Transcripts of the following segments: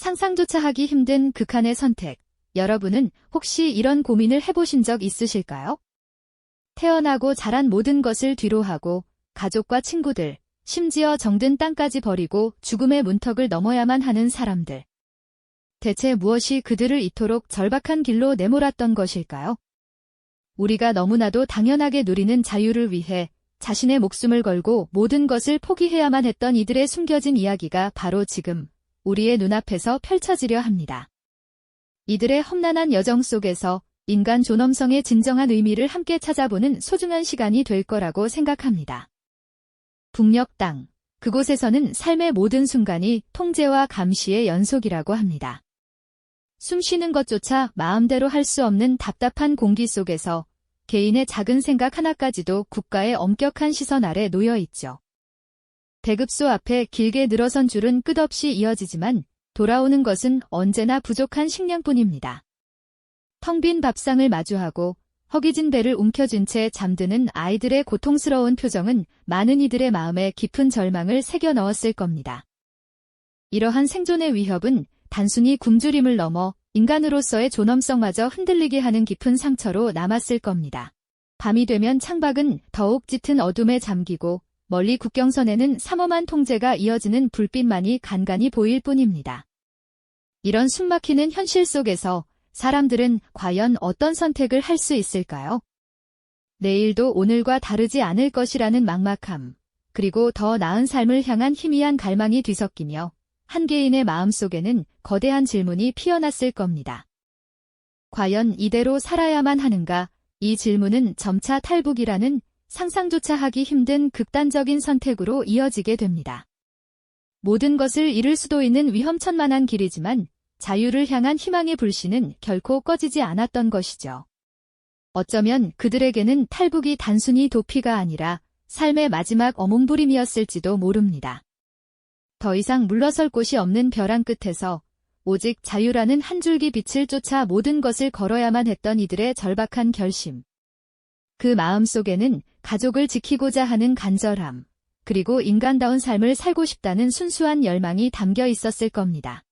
상상조차 하기 힘든 극한의 선택. 여러분은 혹시 이런 고민을 해보신 적 있으실까요? 태어나고 자란 모든 것을 뒤로 하고 가족과 친구들, 심지어 정든 땅까지 버리고 죽음의 문턱을 넘어야만 하는 사람들. 대체 무엇이 그들을 이토록 절박한 길로 내몰았던 것일까요? 우리가 너무나도 당연하게 누리는 자유를 위해 자신의 목숨을 걸고 모든 것을 포기해야만 했던 이들의 숨겨진 이야기가 바로 지금 우리의 눈앞에서 펼쳐지려 합니다. 이들의 험난한 여정 속에서 인간 존엄성의 진정한 의미를 함께 찾아보는 소중한 시간이 될 거라고 생각합니다. 북녘 땅. 그곳에서는 삶의 모든 순간이 통제와 감시의 연속이라고 합니다. 숨 쉬는 것조차 마음대로 할 수 없는 답답한 공기 속에서 개인의 작은 생각 하나까지도 국가의 엄격한 시선 아래 놓여 있죠. 배급소 앞에 길게 늘어선 줄은 끝없이 이어지지만 돌아오는 것은 언제나 부족한 식량뿐입니다. 텅 빈 밥상을 마주하고 허기진 배를 움켜쥔 채 잠드는 아이들의 고통스러운 표정은 많은 이들의 마음에 깊은 절망을 새겨 넣었을 겁니다. 이러한 생존의 위협은 단순히 굶주림을 넘어 인간으로서의 존엄성마저 흔들리게 하는 깊은 상처로 남았을 겁니다. 밤이 되면 창밖은 더욱 짙은 어둠에 잠기고 멀리 국경선에는 삼엄한 통제가 이어지는 불빛만이 간간히 보일 뿐입니다. 이런 숨막히는 현실 속에서 사람들은 과연 어떤 선택을 할 수 있을까요? 내일도 오늘과 다르지 않을 것이라는 막막함, 그리고 더 나은 삶을 향한 희미한 갈망이 뒤섞이며 한 개인의 마음속에는 거대한 질문이 피어났을 겁니다. 과연 이대로 살아야만 하는가? 이 질문은 점차 탈북이라는 상상조차 하기 힘든 극단적인 선택으로 이어지게 됩니다. 모든 것을 잃을 수도 있는 위험천만한 길이지만 자유를 향한 희망의 불씨는 결코 꺼지지 않았던 것이죠. 어쩌면 그들에게는 탈북이 단순히 도피가 아니라 삶의 마지막 어몽부림이었을지도 모릅니다. 더 이상 물러설 곳이 없는 벼랑 끝에서 오직 자유라는 한 줄기 빛을 쫓아 모든 것을 걸어야만 했던 이들의 절박한 결심. 그 마음 속에는 가족을 지키고자 하는 간절함, 그리고 인간다운 삶을 살고 싶다는 순수한 열망이 담겨 있었을 겁니다.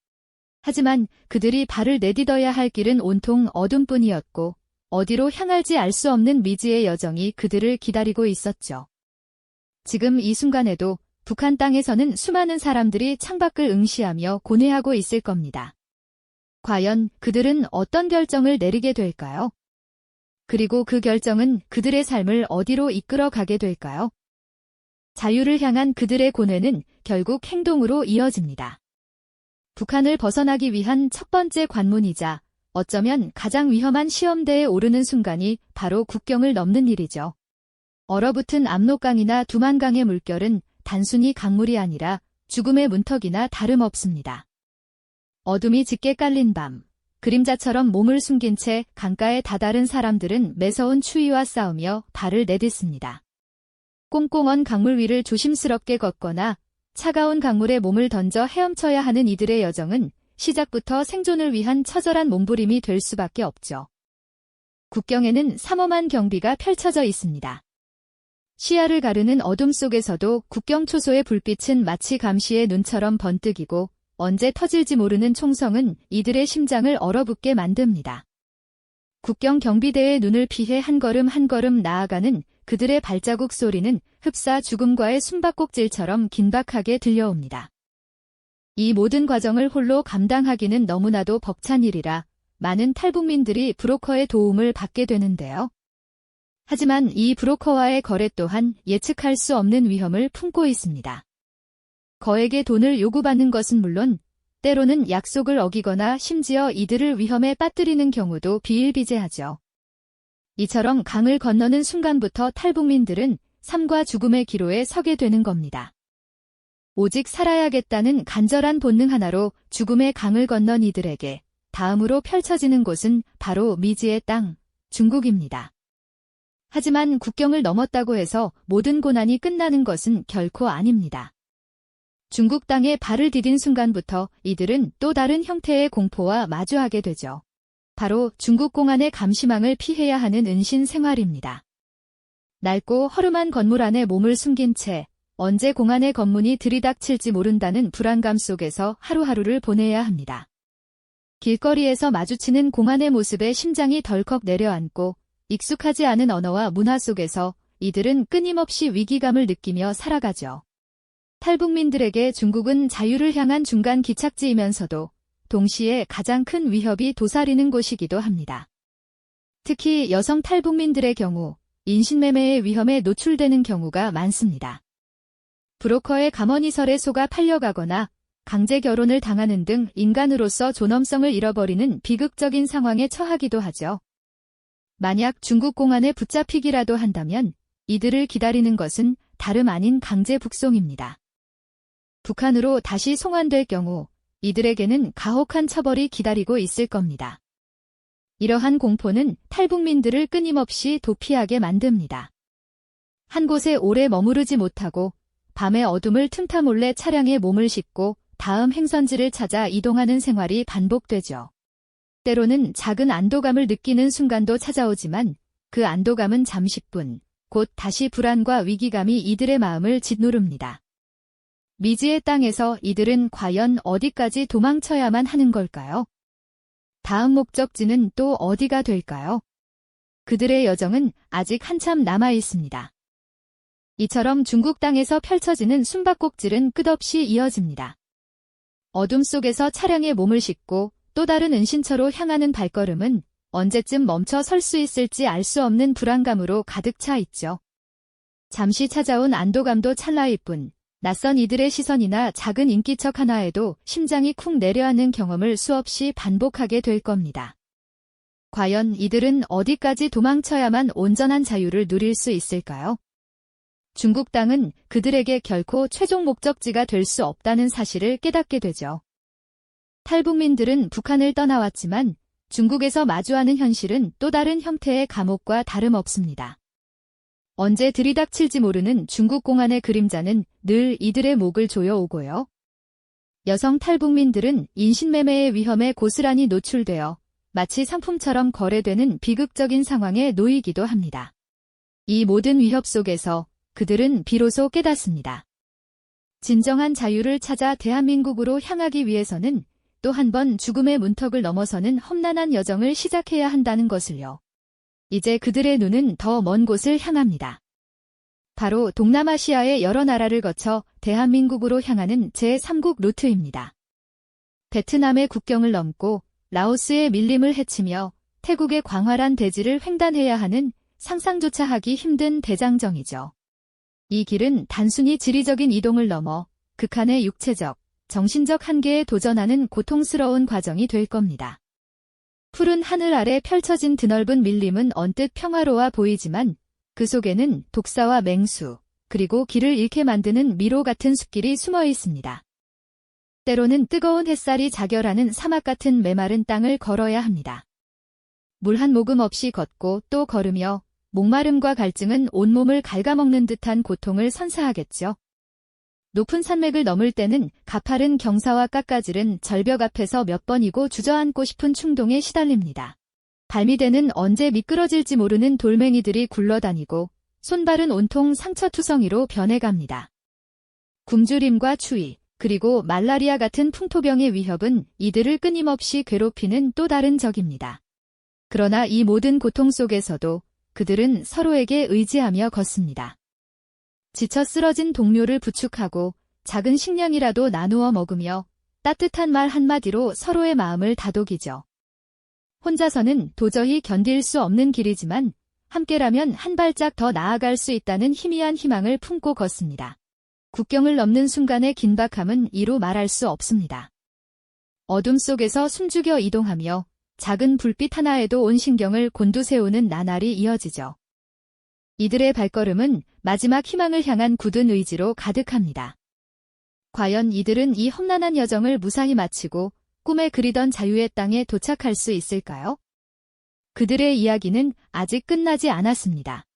하지만 그들이 발을 내딛어야 할 길은 온통 어둠뿐이었고 어디로 향할지 알 수 없는 미지의 여정이 그들을 기다리고 있었죠. 지금 이 순간에도 북한 땅에서는 수많은 사람들이 창밖을 응시하며 고뇌하고 있을 겁니다. 과연 그들은 어떤 결정을 내리게 될까요? 그리고 그 결정은 그들의 삶을 어디로 이끌어 가게 될까요? 자유를 향한 그들의 고뇌는 결국 행동으로 이어집니다. 북한을 벗어나기 위한 첫 번째 관문이자 어쩌면 가장 위험한 시험대에 오르는 순간이 바로 국경을 넘는 일이죠. 얼어붙은 압록강이나 두만강의 물결은 단순히 강물이 아니라 죽음의 문턱이나 다름없습니다. 어둠이 짙게 깔린 밤, 그림자처럼 몸을 숨긴 채 강가에 다다른 사람들은 매서운 추위와 싸우며 발을 내딛습니다. 꽁꽁언 강물 위를 조심스럽게 걷거나 차가운 강물에 몸을 던져 헤엄쳐야 하는 이들의 여정은 시작부터 생존을 위한 처절한 몸부림이 될 수밖에 없죠. 국경에는 삼엄한 경비가 펼쳐져 있습니다. 시야를 가르는 어둠 속에서도 국경 초소의 불빛은 마치 감시의 눈처럼 번뜩이고 언제 터질지 모르는 총성은 이들의 심장을 얼어붙게 만듭니다. 국경 경비대의 눈을 피해 한 걸음 한 걸음 나아가는 그들의 발자국 소리는 흡사 죽음과의 숨바꼭질처럼 긴박하게 들려옵니다. 이 모든 과정을 홀로 감당하기는 너무나도 벅찬 일이라 많은 탈북민들이 브로커의 도움을 받게 되는데요. 하지만 이 브로커와의 거래 또한 예측할 수 없는 위험을 품고 있습니다. 거액의 돈을 요구받는 것은 물론 때로는 약속을 어기거나 심지어 이들을 위험에 빠뜨리는 경우도 비일비재하죠. 이처럼 강을 건너는 순간부터 탈북민들은 삶과 죽음의 기로에 서게 되는 겁니다. 오직 살아야겠다는 간절한 본능 하나로 죽음의 강을 건넌 이들에게 다음으로 펼쳐지는 곳은 바로 미지의 땅, 중국입니다. 하지만 국경을 넘었다고 해서 모든 고난이 끝나는 것은 결코 아닙니다. 중국 땅에 발을 디딘 순간부터 이들은 또 다른 형태의 공포와 마주하게 되죠. 바로 중국 공안의 감시망을 피해야 하는 은신 생활입니다. 낡고 허름한 건물 안에 몸을 숨긴 채 언제 공안의 검문이 들이닥칠지 모른다는 불안감 속에서 하루하루를 보내야 합니다. 길거리에서 마주치는 공안의 모습에 심장이 덜컥 내려앉고 익숙하지 않은 언어와 문화 속에서 이들은 끊임없이 위기감을 느끼며 살아가죠. 탈북민들에게 중국은 자유를 향한 중간 기착지이면서도 동시에 가장 큰 위협이 도사리는 곳이기도 합니다. 특히 여성 탈북민들의 경우 인신매매의 위험에 노출되는 경우가 많습니다. 브로커의 감언이설에 속아 팔려가거나 강제 결혼을 당하는 등 인간으로서 존엄성을 잃어버리는 비극적인 상황에 처하기도 하죠. 만약 중국 공안에 붙잡히기라도 한다면 이들을 기다리는 것은 다름 아닌 강제 북송입니다. 북한으로 다시 송환될 경우 이들에게는 가혹한 처벌이 기다리고 있을 겁니다. 이러한 공포는 탈북민들을 끊임없이 도피하게 만듭니다. 한 곳에 오래 머무르지 못하고 밤의 어둠을 틈타 몰래 차량에 몸을 싣고 다음 행선지를 찾아 이동하는 생활이 반복되죠. 때로는 작은 안도감을 느끼는 순간도 찾아오지만 그 안도감은 잠시뿐, 곧 다시 불안과 위기감이 이들의 마음을 짓누릅니다. 미지의 땅에서 이들은 과연 어디까지 도망쳐야만 하는 걸까요? 다음 목적지는 또 어디가 될까요? 그들의 여정은 아직 한참 남아 있습니다. 이처럼 중국 땅에서 펼쳐지는 숨바꼭질은 끝없이 이어집니다. 어둠 속에서 차량에 몸을 싣고 또 다른 은신처로 향하는 발걸음은 언제쯤 멈춰 설 수 있을지 알 수 없는 불안감으로 가득 차 있죠. 잠시 찾아온 안도감도 찰나일 뿐, 낯선 이들의 시선이나 작은 인기척 하나에도 심장이 쿵 내려앉는 경험을 수없이 반복하게 될 겁니다. 과연 이들은 어디까지 도망쳐야만 온전한 자유를 누릴 수 있을까요? 중국 땅은 그들에게 결코 최종 목적지가 될 수 없다는 사실을 깨닫게 되죠. 탈북민들은 북한을 떠나왔지만 중국에서 마주하는 현실은 또 다른 형태의 감옥과 다름없습니다. 언제 들이닥칠지 모르는 중국 공안의 그림자는 늘 이들의 목을 조여오고요. 여성 탈북민들은 인신매매의 위험에 고스란히 노출되어 마치 상품처럼 거래되는 비극적인 상황에 놓이기도 합니다. 이 모든 위협 속에서 그들은 비로소 깨닫습니다. 진정한 자유를 찾아 대한민국으로 향하기 위해서는 또 한 번 죽음의 문턱을 넘어서는 험난한 여정을 시작해야 한다는 것을요. 이제 그들의 눈은 더 먼 곳을 향합니다. 바로 동남아시아의 여러 나라를 거쳐 대한민국으로 향하는 제3국 루트입니다. 베트남의 국경을 넘고 라오스의 밀림을 헤치며 태국의 광활한 대지를 횡단해야 하는 상상조차 하기 힘든 대장정이죠. 이 길은 단순히 지리적인 이동을 넘어 극한의 육체적, 정신적 한계에 도전하는 고통스러운 과정이 될 겁니다. 푸른 하늘 아래 펼쳐진 드넓은 밀림은 언뜻 평화로워 보이지만 그 속에는 독사와 맹수, 그리고 길을 잃게 만드는 미로 같은 숲길이 숨어 있습니다. 때로는 뜨거운 햇살이 자결하는 사막 같은 메마른 땅을 걸어야 합니다. 물 한 모금 없이 걷고 또 걸으며 목마름과 갈증은 온몸을 갉아먹는 듯한 고통을 선사하겠죠. 높은 산맥을 넘을 때는 가파른 경사와 깎아지른 절벽 앞에서 몇 번이고 주저앉고 싶은 충동에 시달립니다. 발미대는 언제 미끄러질지 모르는 돌멩이들이 굴러다니고 손발은 온통 상처투성이로 변해갑니다. 굶주림과 추위, 그리고 말라리아 같은 풍토병의 위협은 이들을 끊임없이 괴롭히는 또 다른 적입니다. 그러나 이 모든 고통 속에서도 그들은 서로에게 의지하며 걷습니다. 지쳐 쓰러진 동료를 부축하고 작은 식량이라도 나누어 먹으며 따뜻한 말 한마디로 서로의 마음을 다독이죠. 혼자서는 도저히 견딜 수 없는 길이지만 함께라면 한 발짝 더 나아갈 수 있다는 희미한 희망을 품고 걷습니다. 국경을 넘는 순간의 긴박함은 이루 말할 수 없습니다. 어둠 속에서 숨죽여 이동하며 작은 불빛 하나에도 온 신경을 곤두세우는 나날이 이어지죠. 이들의 발걸음은 마지막 희망을 향한 굳은 의지로 가득합니다. 과연 이들은 이 험난한 여정을 무사히 마치고 꿈에 그리던 자유의 땅에 도착할 수 있을까요? 그들의 이야기는 아직 끝나지 않았습니다.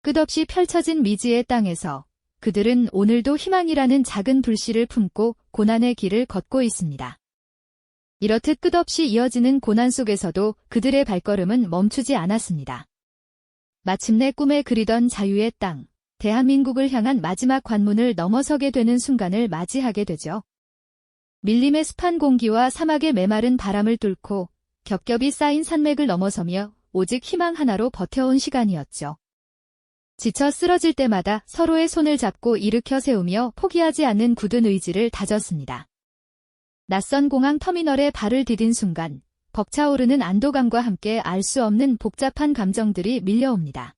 끝없이 펼쳐진 미지의 땅에서 그들은 오늘도 희망이라는 작은 불씨를 품고 고난의 길을 걷고 있습니다. 이렇듯 끝없이 이어지는 고난 속에서도 그들의 발걸음은 멈추지 않았습니다. 마침내 꿈에 그리던 자유의 땅, 대한민국을 향한 마지막 관문을 넘어서게 되는 순간을 맞이하게 되죠. 밀림의 습한 공기와 사막의 메마른 바람을 뚫고 겹겹이 쌓인 산맥을 넘어서며 오직 희망 하나로 버텨온 시간이었죠. 지쳐 쓰러질 때마다 서로의 손을 잡고 일으켜 세우며 포기하지 않는 굳은 의지를 다졌습니다. 낯선 공항 터미널에 발을 디딘 순간 벅차오르는 안도감과 함께 알 수 없는 복잡한 감정들이 밀려옵니다.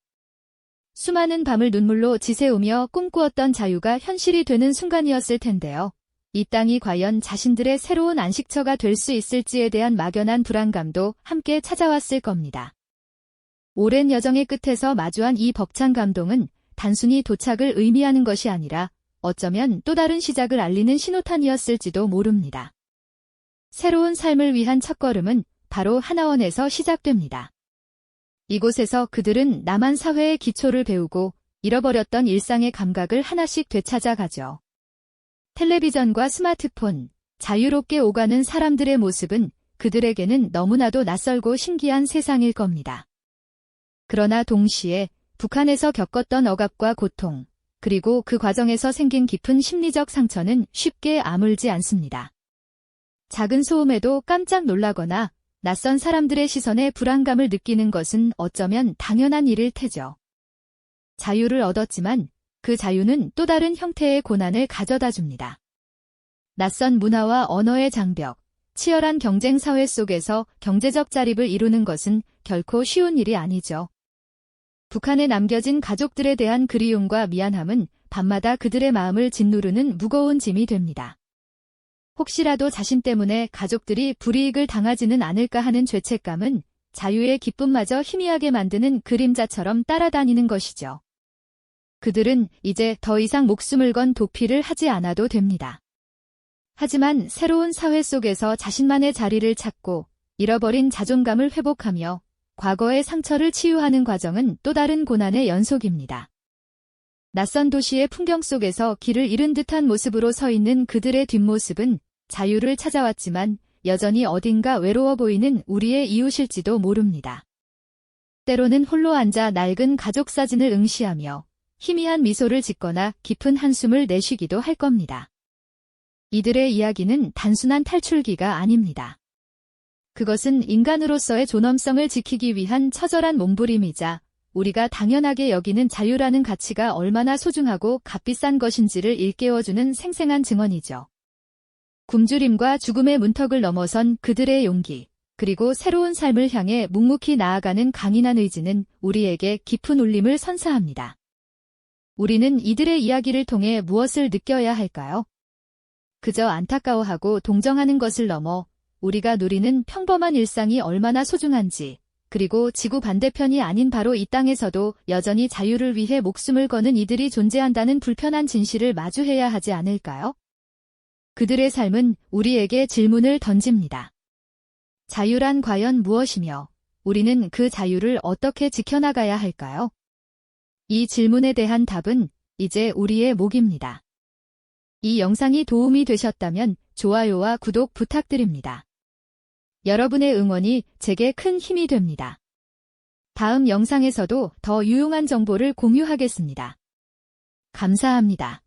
수많은 밤을 눈물로 지새우며 꿈꾸었던 자유가 현실이 되는 순간이었을 텐데요. 이 땅이 과연 자신들의 새로운 안식처가 될 수 있을지에 대한 막연한 불안감도 함께 찾아왔을 겁니다. 오랜 여정의 끝에서 마주한 이 벅찬 감동은 단순히 도착을 의미하는 것이 아니라 어쩌면 또 다른 시작을 알리는 신호탄이었을지도 모릅니다. 새로운 삶을 위한 첫걸음은 바로 하나원에서 시작됩니다. 이곳에서 그들은 남한 사회의 기초를 배우고 잃어버렸던 일상의 감각을 하나씩 되찾아가죠. 텔레비전과 스마트폰, 자유롭게 오가는 사람들의 모습은 그들에게는 너무나도 낯설고 신기한 세상일 겁니다. 그러나 동시에 북한에서 겪었던 억압과 고통, 그리고 그 과정에서 생긴 깊은 심리적 상처는 쉽게 아물지 않습니다. 작은 소음에도 깜짝 놀라거나 낯선 사람들의 시선에 불안감을 느끼는 것은 어쩌면 당연한 일일 테죠. 자유를 얻었지만 그 자유는 또 다른 형태의 고난을 가져다 줍니다. 낯선 문화와 언어의 장벽, 치열한 경쟁 사회 속에서 경제적 자립을 이루는 것은 결코 쉬운 일이 아니죠. 북한에 남겨진 가족들에 대한 그리움과 미안함은 밤마다 그들의 마음을 짓누르는 무거운 짐이 됩니다. 혹시라도 자신 때문에 가족들이 불이익을 당하지는 않을까 하는 죄책감은 자유의 기쁨마저 희미하게 만드는 그림자처럼 따라다니는 것이죠. 그들은 이제 더 이상 목숨을 건 도피를 하지 않아도 됩니다. 하지만 새로운 사회 속에서 자신만의 자리를 찾고 잃어버린 자존감을 회복하며 과거의 상처를 치유하는 과정은 또 다른 고난의 연속입니다. 낯선 도시의 풍경 속에서 길을 잃은 듯한 모습으로 서 있는 그들의 뒷모습은 자유를 찾아왔지만 여전히 어딘가 외로워 보이는 우리의 이웃일지도 모릅니다. 때로는 홀로 앉아 낡은 가족 사진을 응시하며 희미한 미소를 짓거나 깊은 한숨을 내쉬기도 할 겁니다. 이들의 이야기는 단순한 탈출기가 아닙니다. 그것은 인간으로서의 존엄성을 지키기 위한 처절한 몸부림이자 우리가 당연하게 여기는 자유라는 가치가 얼마나 소중하고 값비싼 것인지를 일깨워주는 생생한 증언이죠. 굶주림과 죽음의 문턱을 넘어선 그들의 용기, 그리고 새로운 삶을 향해 묵묵히 나아가는 강인한 의지는 우리에게 깊은 울림을 선사합니다. 우리는 이들의 이야기를 통해 무엇을 느껴야 할까요? 그저 안타까워하고 동정하는 것을 넘어 우리가 누리는 평범한 일상이 얼마나 소중한지, 그리고 지구 반대편이 아닌 바로 이 땅에서도 여전히 자유를 위해 목숨을 거는 이들이 존재한다는 불편한 진실을 마주해야 하지 않을까요? 그들의 삶은 우리에게 질문을 던집니다. 자유란 과연 무엇이며 우리는 그 자유를 어떻게 지켜나가야 할까요? 이 질문에 대한 답은 이제 우리의 목입니다. 이 영상이 도움이 되셨다면 좋아요와 구독 부탁드립니다. 여러분의 응원이 제게 큰 힘이 됩니다. 다음 영상에서도 더 유용한 정보를 공유하겠습니다. 감사합니다.